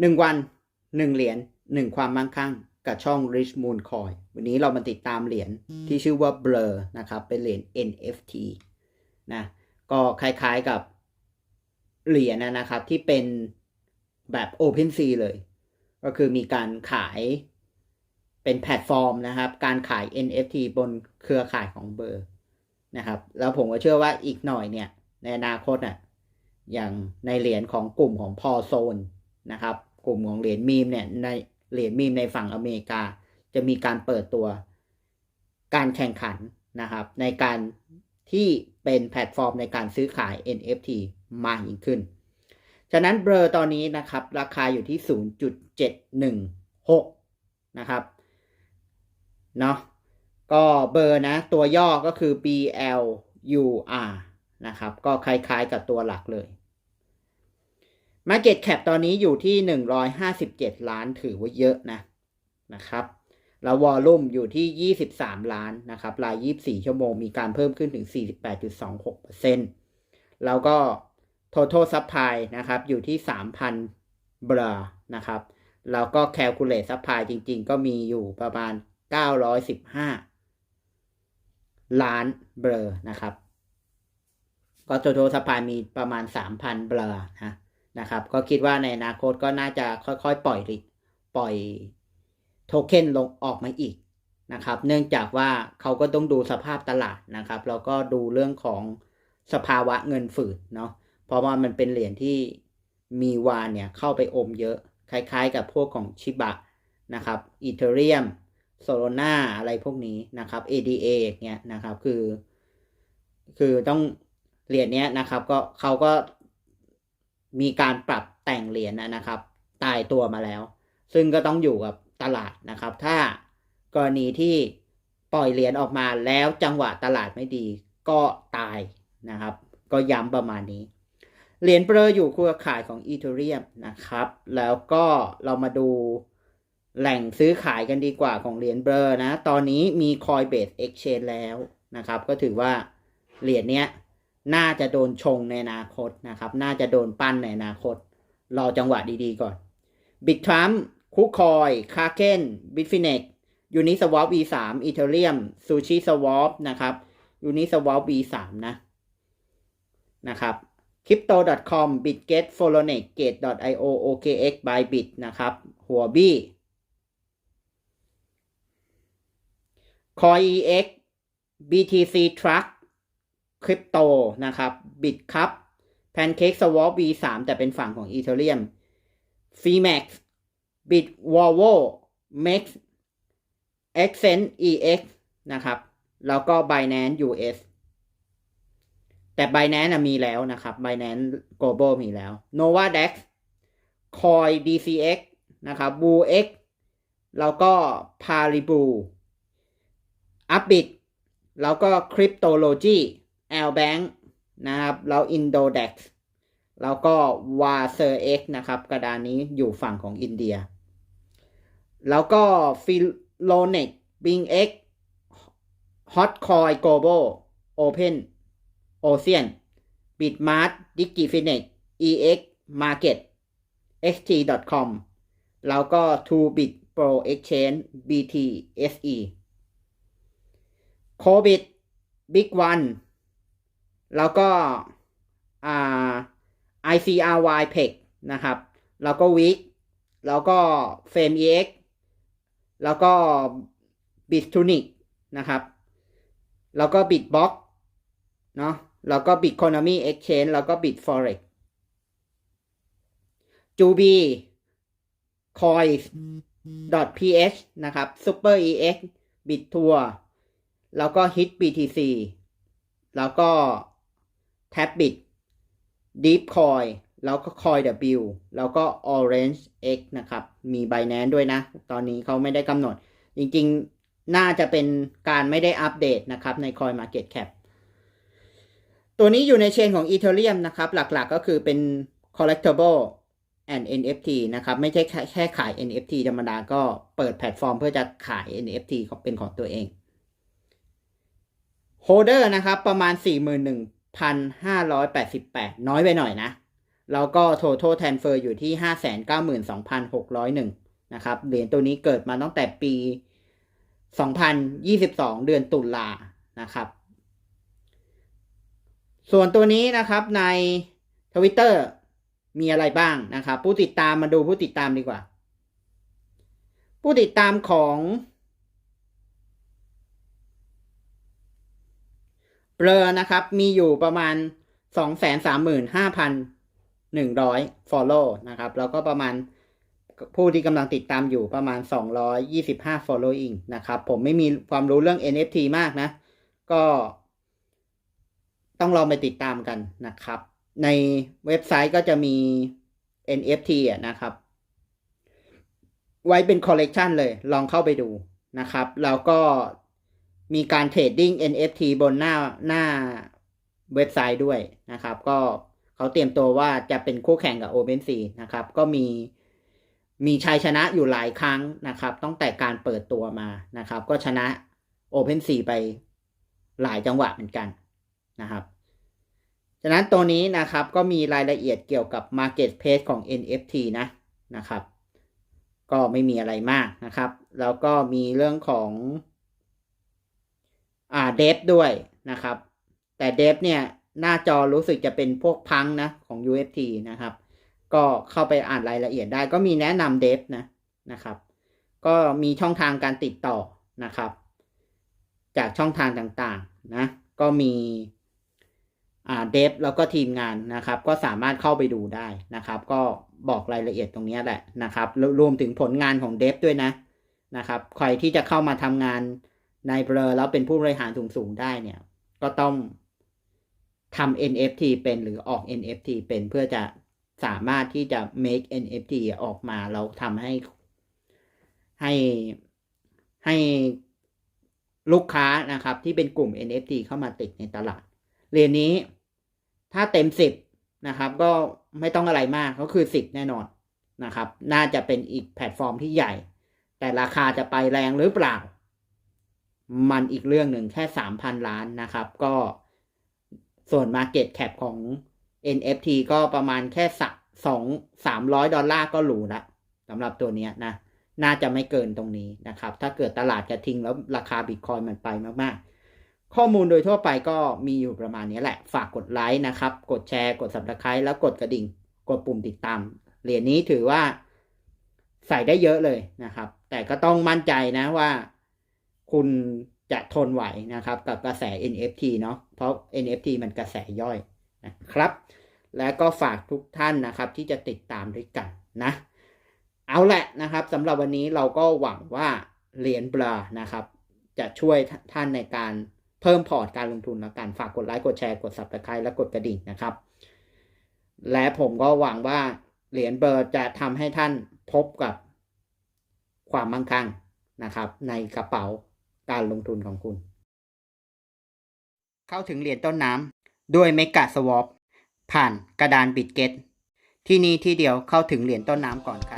หนึ่งวันหนึ่งเหรียญหนึ่งความมั่งคั่ง กับช่อง Rich Moon Coin วันนี้เรามาติดตามเหรียญที่ชื่อว่า Blur นะครับ เป็นเหรียญ NFT นะก็คล้ายๆกับเหรียญนะนะครับที่เป็นแบบ OpenSea เลย ก็คือมีการขายเป็นแพลตฟอร์มนะครับ การขาย NFT บนเครือข่ายของเบอร์นะครับ แล้วผมก็เชื่อว่าอีกหน่อยเนี่ย ในอนาคตอะอย่างในเหรียญของกลุ่มของพอโซนนะครับ กลุ่มของเหรียญมีมเนี่ยในเหรียญมีมในฝั่งอเมริกา จะมีการเปิดตัวการแข่งขันนะครับ ในการที่เป็นแพลตฟอร์มในการซื้อขาย NFT มากยิ่งขึ้น ฉะนั้นเบอร์ตอนนี้นะครับ ราคาอยู่ที่ 0.716 นะครับ เนาะ ก็เบอร์นะ ตัวย่อก็คือ BLUR นะครับ ก็คล้ายๆกับตัวหลักเลย Market Cap ตอนนี้อยู่ที่ 157 ล้านถือว่าเยอะนะนะครับ แล้ววอลลุ่มอยู่ที่ 23 ล้านนะครับราย 24 ชั่วโมงมีการเพิ่มขึ้นถึง 48.26%แล้วก็ total supply นะครับอยู่ที่ 3,000 บรานะครับแล้วก็ calculate supply จริงๆ ก็มีอยู่ประมาณ 915 ล้านเบรอนะครับ ก็ total supply มีประมาณ 3,000 เบรอนะ นะครับ ก็คิดว่าในอนาคตก็น่าจะค่อยๆ ปล่อยปล่อยโทเค็นลงออกมาอีกนะครับ เนื่องจากว่าเขาก็ต้องดูสภาพตลาดนะครับแล้วก็ดูเรื่องของสภาวะเงินฝืดเนาะเพราะว่ามันเป็นเหรียญที่มีวานเนี่ยเข้าไปอมเยอะ คล้ายๆ กับพวกของชิบะนะครับอีเทเรียมโซโลนาอะไรพวกนี้นะครับ ADA อย่างเงี้ยนะครับคือ คือต้องเหรียญเนี้ยนะครับ ก็เขาก็ มีการปรับแต่งเหรียญนะครับ ตายตัวมาแล้ว ซึ่งก็ต้องอยู่กับตลาดนะครับ ถ้ากรณีที่ปล่อยเหรียญออกมาแล้วจังหวะตลาดไม่ดีก็ตายนะครับ ก็ย้ำประมาณนี้ เหรียญเปรออยู่เครือข่ายของอีเทเรียมนะครับ แล้วก็เรามาดูแหล่งซื้อขายกันดีกว่าของเหรียญเบอร์นะ ตอนนี้มี Coinbase Exchange แล้วนะครับ ก็ถือว่าเหรียญเนี้ย น่าจะโดนชงในอนาคตนะครับ น่าจะโดนปั้นในอนาคต รอจังหวะดีๆก่อนบิตทรัมคุกคอยคาเคนบิตฟินเน็กยูนิสวอป V3 อีเทเรียมซูชิสวอปนะครับยูนิสวอป V3 นะนะครับ crypto.com bitget f o l o n e x gate.io okx bybit นะครับ หัวบี้ coinex btc truck คริปโตนะครับบิตครับแพนเค้กสวอป V3 แต่เป็นฝั่งของอีเทเรียมฟีแม็กซ์บิตวอลโวเม็กซ์เอ็กเซนต์ EX นะครับ แล้วก็ Binance US แต่ Binance มีแล้วนะครับ Binance Global มีแล้ว Nova Dex Coin DCX นะครับ b u x แล้วก็ Paribu Upbit แล้วก็ Cryptology แอลแบงค์นะครับ แล้วอินโดเด็กแล้วก็วาเซอร์เอ็กนะครับ กระดานนี้อยู่ฝั่งของอินเดีย แล้วก็ฟิโลเน็กบิงเอ็กฮอตคอยโกลบอลโอเพนโอเซียนบิดมาร์ทดิจิฟินิกซ์มาร์เก็ตเอสทีดอทคอมแล้วก็ทู Two Bit Pro เชนบีทีเอสอีโคบิบิ๊กวัน แล้วก็ ICRY PEC นะครับ แล้วก็ Week แล้วก็ Frame EX แล้วก็ Bitunic นะครับ แล้วก็ Bitbox เนาะแล้วก็ Bitconomy Exchange แล้วก็ Bitforex จูบี Coins .ph นะครับ Super EX Bit Tour แล้วก็ Hit BTC แล้วก็ Tabbit Deepcoin แล้วก็ Coin W แล้วก็ Orange X นะครับ มี Binance ด้วยนะ ตอนนี้เขาไม่ได้กำหนด จริงๆ น่าจะเป็นการไม่ได้อัปเดตนะครับใน Coin Market Cap ตัวนี้อยู่ในเชนของ Ethereum นะครับ หลักๆก็คือเป็น collectible and NFT นะครับ ไม่ใช่แค่ขาย NFT ธรรมดาก็เปิดแพลตฟอร์มเพื่อจะขาย NFT ของเป็นของตัวเองโฮเดอร์นะครับ ประมาณ 41,588 น้อยไปหน่อยนะ แล้วก็ total transfer อยู่ที่ 592,601 นะครับ เหรียญตัวนี้เกิดมาตั้งแต่ปี 2022 เดือนตุลานะครับ ส่วนตัวนี้นะครับใน Twitter มีอะไรบ้างนะครับ ผู้ติดตามมาดูผู้ติดตามดีกว่า ผู้ติดตามของ เบลอนะครับ มีอยู่ประมาณ 235,100 follow นะครับ แล้วก็ประมาณผู้ที่กำลังติดตามอยู่ประมาณ 225 following นะครับ ผมไม่มีความรู้เรื่อง NFT มากนะ ก็ ต้องลองไปติดตามกันนะครับ ในเว็บไซต์ก็จะมี NFT อะนะครับ ไว้เป็นคอลเลกชันเลย ลองเข้าไปดูนะครับ แล้วก็ มีการเทรดดิ้ง NFT บนหน้าหน้าเว็บไซต์ด้วยนะครับ ก็เขาเตรียมตัวว่าจะเป็นคู่แข่งกับ OpenSea นะครับ ก็มีมีชัยชนะอยู่หลายครั้งนะครับ ตั้งแต่การเปิดตัวมานะครับ ก็ชนะ OpenSea ไปหลายจังหวะเหมือนกันนะครับฉะนั้นตัวนี้นะครับก็มีรายละเอียดเกี่ยวกับ Marketplace ของ NFT นะนะครับ ก็ไม่มีอะไรมากนะครับ แล้วก็มีเรื่องของ อ่าเดฟด้วยนะครับ แต่เดฟเนี่ยหน้าจอรู้สึกจะเป็นพวกพังนะของ UFT นะครับ ก็เข้าไปอ่านรายละเอียดได้ ก็มีแนะนำเดฟนะนะครับ ก็มีช่องทางการติดต่อนะครับ จากช่องทางต่างๆนะ ก็มีอ่าเดฟแล้วก็ทีมงานนะครับ ก็สามารถเข้าไปดูได้นะครับ ก็บอกรายละเอียดตรงนี้แหละนะครับรวมถึงผลงานของเดฟด้วยนะนะครับ ใครที่จะเข้ามาทำงาน ในเบลอแล้วเป็นผู้บริหารสูงๆได้เนี่ย ก็ต้องทำ NFT เป็นหรือออก NFT เป็นเพื่อจะสามารถที่จะ make NFT ออกมาแล้วทำให้ให้ให้ลูกค้านะครับ ที่เป็นกลุ่ม NFT เข้ามาติดในตลาด เรียนนี้ถ้าเต็มสิบนะครับ ก็ไม่ต้องอะไรมากก็คือสิบแน่นอนนะครับ น่าจะเป็นอีกแพลตฟอร์มที่ใหญ่ แต่ราคาจะไปแรงหรือเปล่า มันอีกเรื่องหนึ่งแค่สามพันล้านนะครับ ก็ส่วน Market Cap ของ NFT ก็ประมาณแค่สักสองสามร้อยดอลลาร์ก็หรูละสำหรับตัวนี้นะ น่าจะไม่เกินตรงนี้นะครับ ถ้าเกิดตลาดจะทิ้งแล้วราคาบิตคอยมันไปมาก ๆ ข้อมูลโดยทั่วไปก็มีอยู่ประมาณนี้แหละ ฝากกดไลค์นะครับ กดแชร์ กด subscribe แล้วกดกระดิ่ง กดปุ่มติดตาม เหรียญนี้ถือว่าใส่ได้เยอะเลยนะครับ แต่ก็ต้องมั่นใจนะว่า คุณจะทนไหวนะครับ กับกระแส NFT เนาะเพราะ NFT มันกระแสย่อยนะครับ และก็ฝากทุกท่านนะครับที่จะติดตามด้วยกันนะ เอาแหละนะครับสำหรับวันนี้เราก็หวังว่าเหรียญบลานะครับ จะช่วยท่านในการเพิ่มพอร์ตการลงทุนและการฝากกดไลค์กดแชร์กด subscribe และกดกระดิ่งนะครับ และผมก็หวังว่าเหรียญเบอร์จะทำให้ท่านพบกับความมั่งคั่งนะครับ ในกระเป๋า การลงทุนของคุณ เข้าถึงเหรียญต้นน้ำด้วยเมกะสวอปผ่านกระดานบิตเกตที่นี่ที่เดียวเข้าถึงเหรียญต้นน้ำก่อนครับ